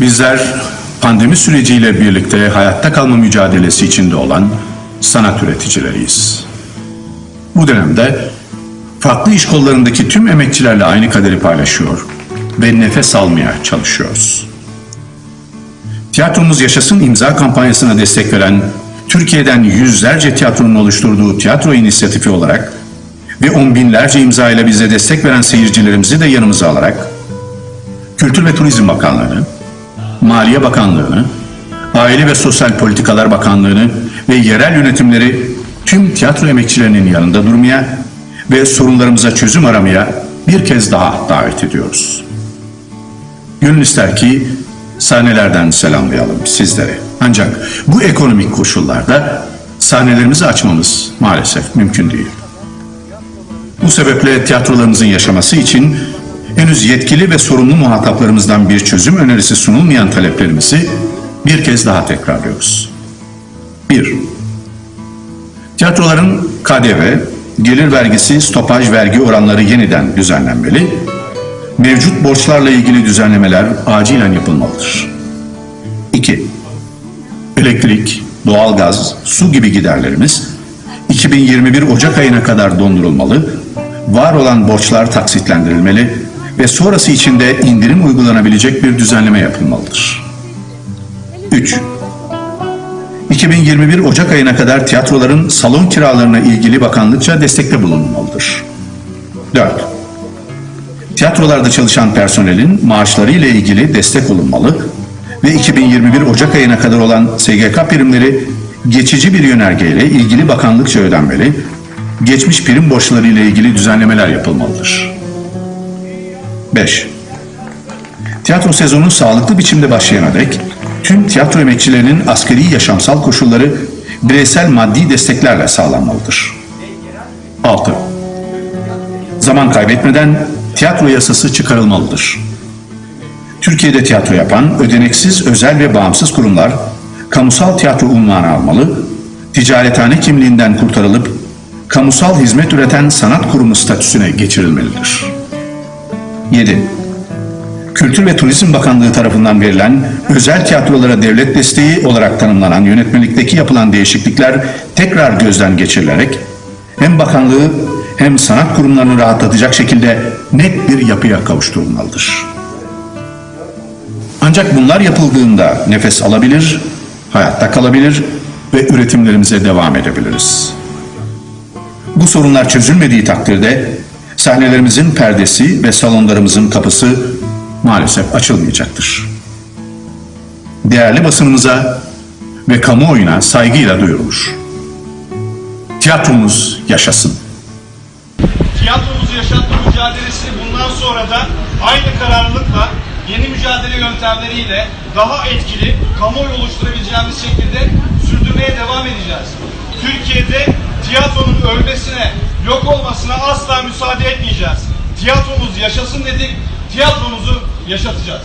Bizler pandemi süreciyle birlikte hayatta kalma mücadelesi içinde olan sanat üreticileriyiz. Bu dönemde farklı iş kollarındaki tüm emekçilerle aynı kaderi paylaşıyor ve nefes almaya çalışıyoruz. Tiyatromuz Yaşasın imza kampanyasına destek veren Türkiye'den yüzlerce tiyatronun oluşturduğu tiyatro inisiyatifi olarak ve on binlerce imza ile bize destek veren seyircilerimizi de yanımıza alarak Kültür ve Turizm Bakanlığı'nı, Maliye Bakanlığı'nı, Aile ve Sosyal Politikalar Bakanlığı'nı ve yerel yönetimleri tüm tiyatro emekçilerinin yanında durmaya ve sorunlarımıza çözüm aramaya bir kez daha davet ediyoruz. Gönül ister ki sahnelerden selamlayalım sizleri. Ancak bu ekonomik koşullarda sahnelerimizi açmamız maalesef mümkün değil. Bu sebeple tiyatrolarımızın yaşaması için henüz yetkili ve sorumlu muhataplarımızdan bir çözüm önerisi sunulmayan taleplerimizi bir kez daha tekrarlıyoruz. 1. Tiyatroların KDV, gelir vergisi, stopaj vergi oranları yeniden düzenlenmeli, mevcut borçlarla ilgili düzenlemeler acilen yapılmalıdır. 2. Elektrik, doğalgaz, su gibi giderlerimiz 2021 Ocak ayına kadar dondurulmalı, var olan borçlar taksitlendirilmeli ve sonrası için de indirim uygulanabilecek bir düzenleme yapılmalıdır. 3. 2021 Ocak ayına kadar tiyatroların salon kiralarına ilgili bakanlıkça destekte bulunmalıdır. 4. Tiyatrolarda çalışan personelin maaşları ile ilgili destek olunmalı ve 2021 Ocak ayına kadar olan SGK primleri geçici bir yönergeyle ilgili bakanlıkça ödenmeli, geçmiş prim borçları ile ilgili düzenlemeler yapılmalıdır. 5. Tiyatro sezonu sağlıklı biçimde başlayana dek tüm tiyatro emekçilerinin askeri yaşamsal koşulları bireysel maddi desteklerle sağlanmalıdır. 6. Zaman kaybetmeden tiyatro yasası çıkarılmalıdır. Türkiye'de tiyatro yapan ödeneksiz özel ve bağımsız kurumlar kamusal tiyatro unvanı almalı, ticarethane kimliğinden kurtarılıp kamusal hizmet üreten sanat kurumu statüsüne geçirilmelidir. 7. Kültür ve Turizm Bakanlığı tarafından verilen özel tiyatrolara devlet desteği olarak tanımlanan yönetmelikteki yapılan değişiklikler tekrar gözden geçirilerek hem bakanlığı hem sanat kurumlarını rahatlatacak şekilde net bir yapıya kavuşturulmalıdır. Ancak bunlar yapıldığında nefes alabilir, hayatta kalabilir ve üretimlerimize devam edebiliriz. Bu sorunlar çözülmediği takdirde sahnelerimizin perdesi ve salonlarımızın kapısı maalesef açılmayacaktır. Değerli basınımıza ve kamuoyuna saygıyla duyurulur. Tiyatromuz yaşasın. Tiyatromuzu yaşatma mücadelesi bundan sonra da aynı kararlılıkla yeni mücadele yöntemleriyle daha etkili kamuoyu oluşturabileceğimiz şekilde sürdürmeye devam edeceğiz. Türkiye'de tiyatronun ölmesine, yok olmasına asla müsaade etmeyeceğiz. Tiyatromuz yaşasın dedik, tiyatromuzu yaşatacağız.